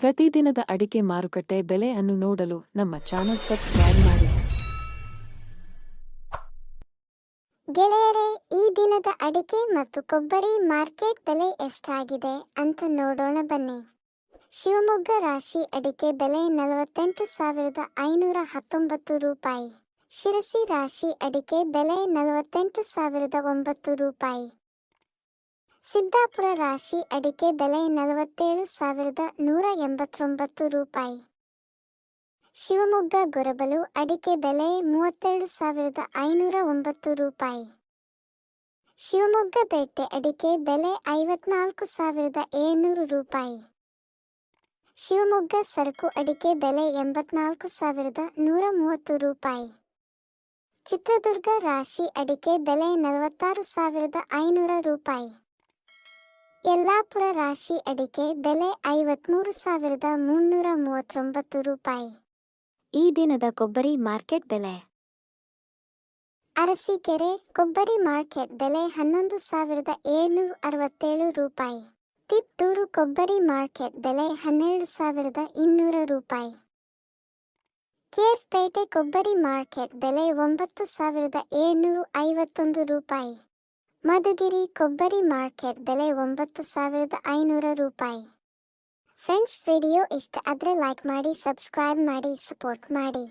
ಪ್ರತಿದಿನದ ಅಡಿಕೆ ಮಾರುಕಟ್ಟೆ ಬೆಲೆ ಅನ್ನು ನೋಡಲು ನಮ್ಮ ಚಾನೆಲ್ ಸಬ್ಸ್ಕ್ರೈಬ್ ಮಾಡಿ. ಗೆಳೆಯರೇ, ಈ ದಿನದ ಅಡಿಕೆ ಮತ್ತು ಕೊಬ್ಬರಿ ಮಾರ್ಕೆಟ್ ಬೆಲೆ ಎಷ್ಟಾಗಿದೆ ಅಂತ ನೋಡೋಣ ಬನ್ನಿ. ಶಿವಮೊಗ್ಗ ರಾಶಿ ಅಡಿಕೆ ಬೆಲೆ ನಲವತ್ತೆಂಟು ಸಾವಿರದ ಐನೂರ ಹತ್ತೊಂಬತ್ತು ರೂಪಾಯಿ. ಶಿರಸಿ ರಾಶಿ ಅಡಿಕೆ ಬೆಲೆ ನಲವತ್ತೆಂಟು ಸಾವಿರದ ಒಂಬತ್ತು ರೂಪಾಯಿ. ಸಿದ್ದಾಪುರ ರಾಶಿ ಅಡಿಕೆ ಬೆಲೆ ನಲವತ್ತೇಳು ಸಾವಿರದ ನೂರ ಎಂಬತ್ತೊಂಬತ್ತು ರೂಪಾಯಿ. ಶಿವಮೊಗ್ಗ ಗೊರಬಲು ಅಡಿಕೆ ಬೆಲೆ ಮೂವತ್ತೆರಡು ಸಾವಿರದ ಐನೂರ ಒಂಬತ್ತು ರೂಪಾಯಿ. ಶಿವಮೊಗ್ಗ ಬೇಟೆ ಅಡಿಕೆ ಬೆಲೆ ಐವತ್ನಾಲ್ಕು ಸಾವಿರದ ಏಳ್ನೂರು ರೂಪಾಯಿ. ಶಿವಮೊಗ್ಗ ಸರಕು ಅಡಿಕೆ ಬೆಲೆ ಎಂಬತ್ನಾಲ್ಕು ಸಾವಿರದ ನೂರ ಮೂವತ್ತು ರೂಪಾಯಿ. ಚಿತ್ರದುರ್ಗ ರಾಶಿ ಅಡಿಕೆ ಬೆಲೆ ನಲವತ್ತಾರು ಸಾವಿರದ ಐನೂರ ರೂಪಾಯಿ. ಯಲ್ಲಾಪುರ ರಾಶಿ ಅಡಿಕೆ ಬೆಲೆ ಐವತ್ಮೂರು ಸಾವಿರದ ಮುನ್ನೂರ ಮೂವತ್ತೊಂಬತ್ತು ರೂಪಾಯಿ. ಈ ದಿನದ ಕೊಬ್ಬರಿ ಮಾರ್ಕೆಟ್ ಬೆಲೆ. ಅರಸೀಕೆರೆ ಕೊಬ್ಬರಿ ಮಾರ್ಕೆಟ್ ಬೆಲೆ ಹನ್ನೊಂದು ಸಾವಿರದ ಏಳ್ನೂರ ಅರವತ್ತೇಳು ರೂಪಾಯಿ. ತಿತ್ತೂರು ಕೊಬ್ಬರಿ ಮಾರ್ಕೆಟ್ ಬೆಲೆ ಹನ್ನೆರಡು ಸಾವಿರದ ಇನ್ನೂರ ರೂಪಾಯಿ. ಕೇರ್ಪೇಟೆ ಕೊಬ್ಬರಿ ಮಾರ್ಕೆಟ್ ಬೆಲೆ ಒಂಬತ್ತು ಸಾವಿರದ ಏಳ್ನೂರ ಐವತ್ತೊಂದು ರೂಪಾಯಿ. ಮಧುಗಿರಿ ಕೊಬ್ಬರಿ ಮಾರ್ಕೆಟ್ ಬೆಲೆ ಒಂಬತ್ತು ಸಾವಿರದ ಐನೂರ ರೂಪಾಯಿ. ಫ್ರೆಂಡ್ಸ್, ವಿಡಿಯೋ ಇಷ್ಟ ಆದರೆ ಲೈಕ್ ಮಾಡಿ ಸಬ್ಸ್ಕ್ರೈಬ್ ಮಾಡಿ ಸಪೋರ್ಟ್ ಮಾಡಿ.